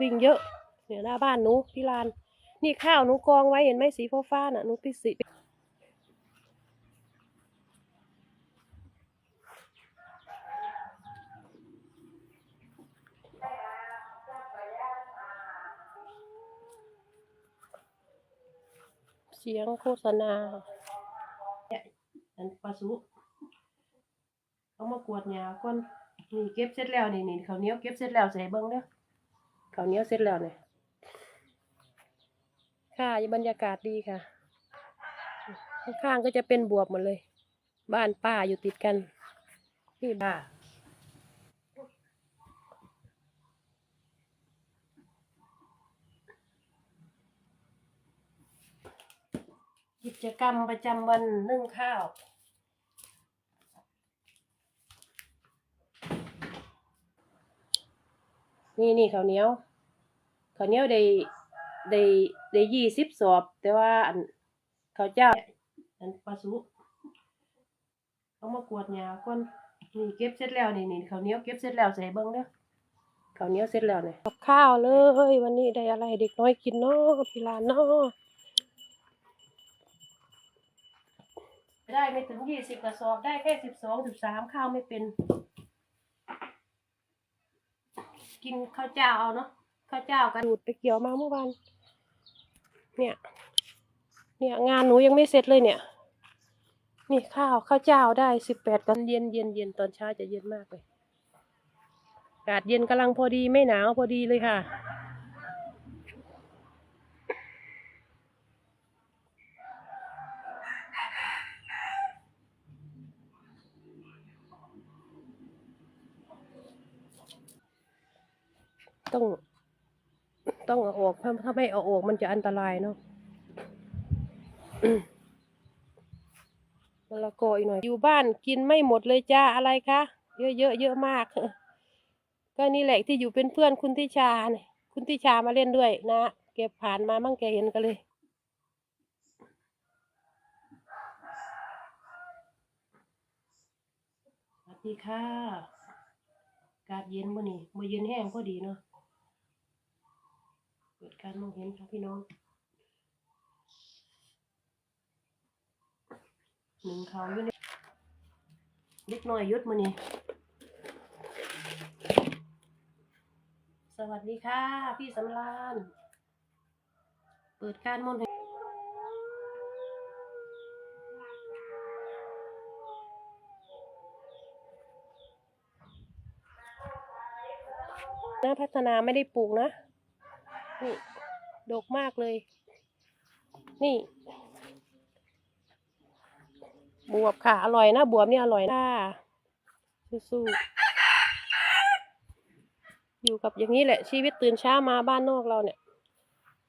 วิ่งเยอะเนี่ยหน้าบ้านหนูพี่ลาน นี่ข้าวหนูกองไว้เห็นไหมสีฟ้าฟ้าๆน่ะหนูพิสิเสียงโฆษณาเนี่ยอันปลาสุเอามากวดหญ้าก่อนนี่เก็บเสร็จแล้วนี่นี่ข้าวเหนียวเก็บเสร็จแล้วใส่เบิ้งเด้อ ข้าวเหนียวเสร็จแล้วเนี่ยค่ะบรรยากาศดีค่ะ ข้างๆก็จะเป็นบวบหมดเลย บ้านป้าอยู่ติดกันนี่บ้ากิจกรรมประจำวันนึ่งข้าวนี่นี่ข้าวเหนียว ข้าวเหนียวได้ได้ได้ยี่สิบสอบ แต่ว่าอันข้าวเจ้า อันปลาสุเอามากวาดหญ้าก่อนนี่เก็บเสร็จแล้วนี่นี่ข้าวเหนียวเก็บเสร็จแล้วใส่เบิ้งเด้อข้าวเหนียวเสร็จแล้วเนี่ยกับข้าวเลย วันนี้ได้อะไรให้เด็กน้อยกินเนาะพี่ลานเนาะได้ไม่ถึงยี่สิบกระสอบได้แค่สิบสองสิบสามข้าวไม่เป็น กินข้าวเจ้าเอาเนาะ ข้าวเจ้ากันดูดไปเกี่ยวมาเมื่อวานเนี่ย เนี่ยงานหนูยังไม่เสร็จเลยเนี่ย นี่ข้าวข้าวเจ้าได้สิบแปดตอนเย็นเย็นเย็นตอนเช้าจะเย็นมากเลยอากาศเย็นกำลังพอดีไม่หนาวพอดีเลยค่ะต้อง ต้องเอาออกถ้าถ้าไม่เอาออกมันจะอันตรายเนาะมะละกออีกหน่อย อยู่บ้านกินไม่หมดเลยจ้าอะไรคะเยอะเยอะเยอะมาก ก็นี่แหละที่อยู่เป็นเพื่อนคุณทิชาเนี่ยคุณทิชามาเล่นด้วยนะแกผ่านมามั่งแกเห็นกันเลยสวัสดีค่ะอากาศเย็นมื่อนี้มื่อเย็นแห้งพอดีเนาะ เปิดการมองเห็นค่ะพี่น้องหนึ่งเขาอยู่ในเล็กน้อยยุดมือนี่สวัสดีค่ะ พี่สำรานเปิดการมนต์ให้นะพัฒนาไม่ได้ปลูกนะ นี่ ดกมากเลย นี่ บวบค่ะ อร่อยนะ บวบนี่อร่อยนะสู้ๆอยู่กับอย่างนี้แหละ ชีวิตตื่นเช้ามาบ้านนอกเราเนี่ย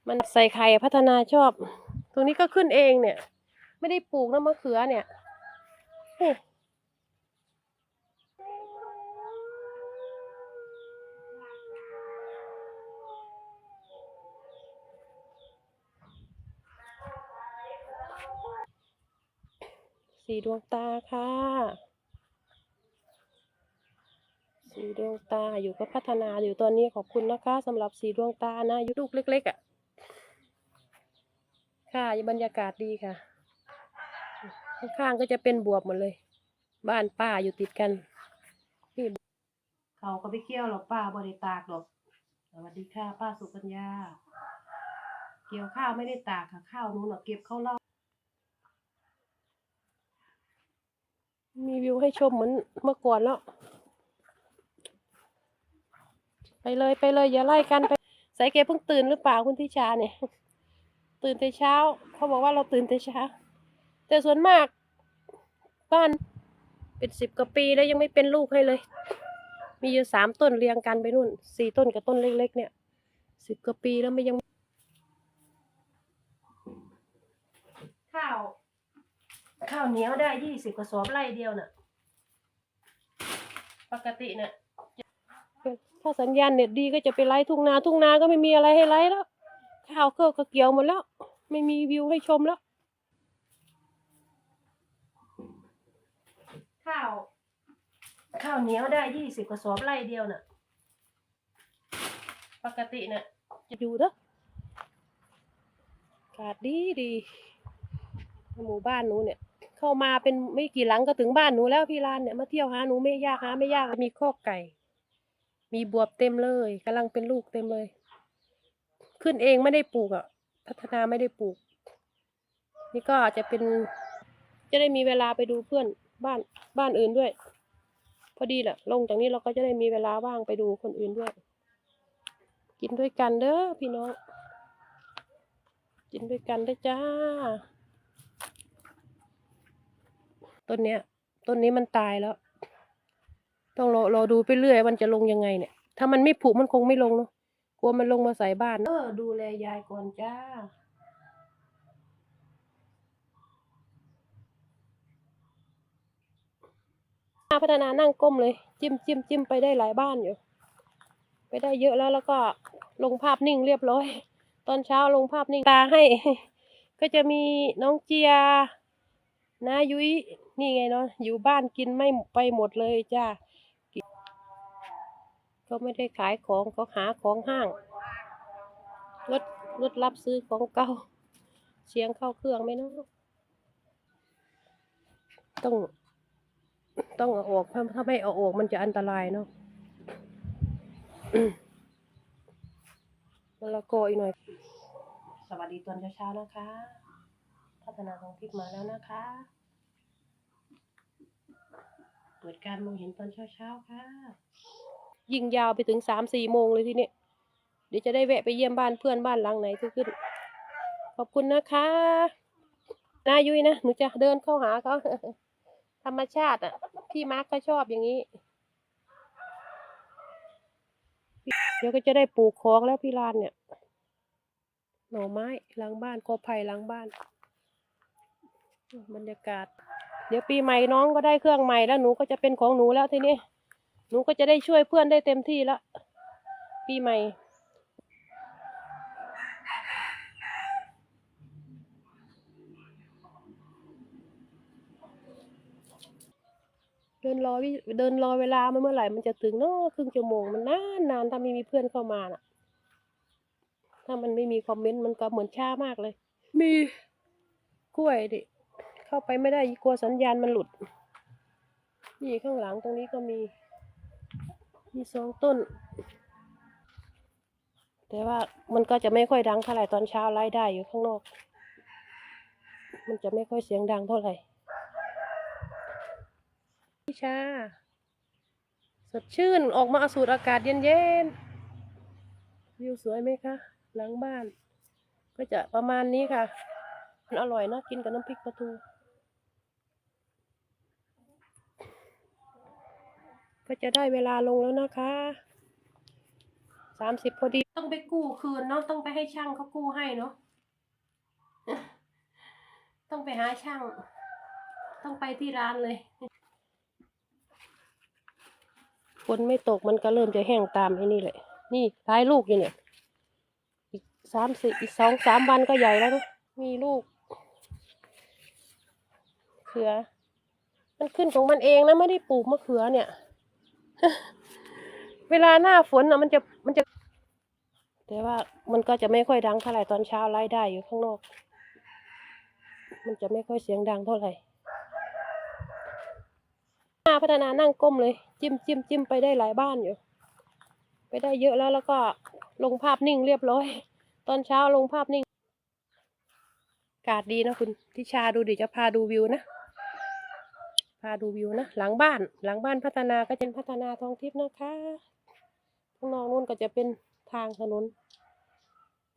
มันใส่ไข่พัฒนาชอบ ตรงนี้ก็ขึ้นเองเนี่ย ไม่ได้ปลูกนะมะเขือเนี่ยนี่ สีดวงตาค่ะ สีดวงตาอยู่ก็พัฒนาอยู่ตอนนี้ขอบคุณนะคะสำหรับสีดวงตานะยู่ลูกเล็ก ๆอะ่ะ ค่ะบรรยากาศดีค่ะ ข้างๆก็จะเป็นบวบหมดเลย บ้านป้าอยู่ติดกันนี่เขาก็ไปเกี่ยวหรอกป้าบริตากหรอกสวัสดีค่ะ ป้าสุกัญญา เกี่ยวข้าวไม่ได้ตากค่ะข้าวนู้นเนาะเก็บเข้าเล่า มีวิวให้ชมเหมือนเมื่อก่อนแล้ว ไปเลยไปเลยอย่าไล่กันไป สายเกเพิ่งตื่นหรือเปล่าคุณทิชาเนี่ย ตื่นแต่เช้า เขาบอกว่าเราตื่นแต่เช้า แต่ส่วนมาก บ้านเป็นสิบกว่าปีแล้วยังไม่เป็นลูกให้เลย มีอยู่สามต้นเรียงกันไปนู่นสี่ต้นกับต้นเล็ก ๆ เนี่ยสิบกว่าปีแล้วไม่ยังข้าว ข้าวเหนียวได้ยี่สิบกระสอบไร่เดียวน่ะ ปกติเนี่ยถ้าสัญญาณเน็ตดีก็จะไปไล่ทุ่งนาทุ่งนาก็ไม่มีอะไรให้ไล่แล้ว ข้าวเครื่องก็เกี่ยวหมดแล้ว ไม่มีวิวให้ชมแล้ว ข้าว ข้าวเหนียวได้ยี่สิบกระสอบไร่เดียวน่ะปปกติเนี่ยจะอยู่เด้ออากาศดีดีหมู่บ้านหนูเนี่ย เข้ามาเป็นไม่กี่หลังก็ถึงบ้านหนูแล้วพี่ลานเนี่ยมาเที่ยวหาหนูไม่ยากหาไม่ยากมีข้อกไก่ มีบวบเต็มเลยกำลังเป็นลูกเต็มเลย ขึ้นเองไม่ได้ปลูกอะ พัฒนาไม่ได้ปลูก นี่ก็อาจจะเป็น จะได้มีเวลาไปดูเพื่อนบ้านบ้านอื่นด้วย พอดีแหละลงจากนี้เราก็จะได้มีเวลาว่างไปดูคนอื่นด้วย กินด้วยกันเด้อพี่น้องกินด้วยกันเด้จ้า ต้นเนี้ย ต้นนี้มันตายแล้ว ต้องรอรอดูไปเรื่อยมันจะลงยังไงเนี่ย ถ้ามันไม่ผุมันคงไม่ลงเนาะกลัวมันลงมาใส่บ้าน เออ ดูแลยายก่อนจ้าพัฒนานั่งก้มเลย จิ้มจิ้มจิ้มไปได้หลายบ้านอยู่ ไปได้เยอะแล้วแล้วก็ลงภาพนิ่งเรียบร้อย ตอนเช้าลงภาพนิ่งตาให้ ก็จะมีน้องเจีย นายุ้ย นี่ไงเนาะอยู่บ้านกินไม่ไปหมดเลยจ้าก็ไม่ได้ขายของก็หาของห้างรถรถรับซื้อของเก่าเสียงเข้าเครื่องไหมเนาะต้อง ต้องเอาออกถ้าถ้าไม่เอาออกมันจะอันตรายเนาะมะละกออีกหน่อย สวัสดีตอนเช้าๆนะคะ พัฒนาของทิพย์มาแล้วนะคะ เปิดการมองเห็นตอนเช้าๆค่ะ ยิงยาวไปถึงสามสี่โมงเลยทีนี้เดี๋ยวจะได้แวะไปเยี่ยมบ้านเพื่อนบ้านหลังไหนที่ขึ้น ขอบคุณนะคะนายุ้ยนะหนูจะเดินเข้าหาเขาธรรมชาติอะ พี่มาร์กก็ชอบอย่างนี้ เดี๋ยวก็จะได้ปลูกของแล้วพี่ลานเนี่ย หน่อไม้หลังบ้านกอไผ่หลังบ้าน บรรยากาศ เดี๋ยวปีใหม่น้องก็ได้เครื่องใหม่แล้วหนูก็จะเป็นของหนูแล้วทีนี้ หนูก็จะได้ช่วยเพื่อนได้เต็มที่แล้วปีใหม่เดินรอวิเดินรอเวลามันเมื่อไหร่มันจะถึงเนาะครึ่งชั่วโมงมันนานนานถ้าไม่มีเพื่อนเข้ามาน่ะ ถ้ามันไม่มีคอมเมนต์มันก็เหมือนช้ามากเลย มีกล้วยดิ เข้าไปไม่ได้กลัวสัญญาณมันหลุด นี่ข้างหลังตรงนี้ก็มี มีสองต้น แต่ว่ามันก็จะไม่ค่อยดังเท่าไหร่ตอนเช้าไล่ได้อยู่ข้างนอก มันจะไม่ค่อยเสียงดังเท่าไหร่พี่ชาสดชื่นออกมาสูดอากาศเย็นๆ วิวสวยไหมคะ หลังบ้าน ก็จะประมาณนี้ค่ะ มันอร่อยนะกินกับน้ำพริกปลาทู ก็จะได้เวลาลงแล้วนะคะสามสิบพอดี ต้องไปกู้คืนเนาะ ต้องไปให้ช่างเขากู้ให้เนาะ ต้องไปหาช่าง ต้องไปที่ร้านเลยฝนไม่ตกมันก็เริ่มจะแห้งตามไอ้นี่แหละ นี่ท้ายลูกอยู่เนี่ย อีกสามสี่อีกสองสามวันก็ใหญ่แล้วนะมีลูกเขือ มันขึ้นของมันเองนะไม่ได้ปลูกมะเขือเนี่ย เวลาหน้าฝนอะมันจะมันจะ แต่ว่ามันก็จะไม่ค่อยดังเท่าไหร่ตอนเช้าไล่ได้อยู่ข้างนอก มันจะไม่ค่อยเสียงดังเท่าไหร่หน้าพัฒนานั่งก้มเลย จิ้มจิ้มจิ้มไปได้หลายบ้านอยู่ ไปได้เยอะแล้วแล้วก็ลงภาพนิ่งเรียบร้อย ตอนเช้าลงภาพนิ่งอากาศดีนะคุณทิชาดูดิจะพาดูวิวนะ พาดูวิวนะ หลังบ้าน หลังบ้านพัฒนาก็จะเป็นพัฒนาทองทิพย์นะคะข้างนอกนู่นก็จะเป็นทางถนน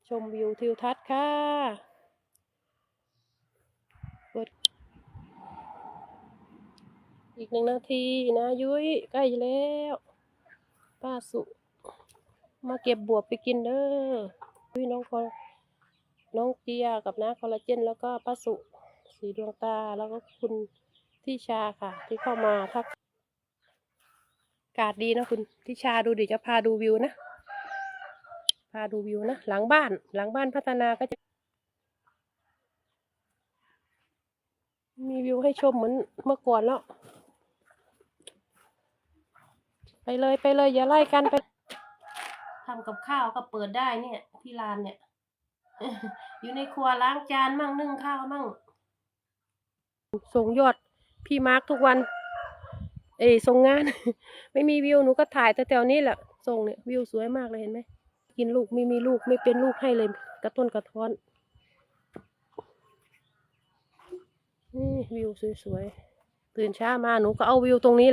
ชมวิวทิวทัศน์ค่ะเปิดอีกหนึ่งนาทีนะยุ้ยใกล้แล้ว ป้าสุ มาเก็บบวบไปกินเด้อยุ้ยน้องคอน้องเจียกับน้าคอลลาเจน แล้วก็ป้าสุ สีดวงตาแล้วก็คุณ ที่ชาค่ะ ที่เข้ามาทักอากาศดีนะคุณที่ชาดูเดิจะพาดูวิวนะ พาดูวิวนะ หลังบ้าน หลังบ้านพัฒนาก็จะ มีวิวให้ชมเหมือนเมื่อก่อนแล้ว ไปเลยไปเลยอย่าไล่กันไปทำกับข้าวก็เปิดได้เนี่ย ที่ลานเนี่ย อยู่ในครัวล้างจานมั่งนึ่งข้าวมั่งส่งยอด พี่มาร์กทุกวัน เอยส่งงาน ไม่มีวิวหนูก็ถ่ายแต่แถวนี้แหละส่งเนี่ยวิวสวยมากเลยเห็นไหมกินลูกไม่มีลูกไม่เป็นลูกให้เลย กระต้นกระท้อนนี่วิวสวยๆตื่นเช้ามาหนูก็เอาวิวตรงนี้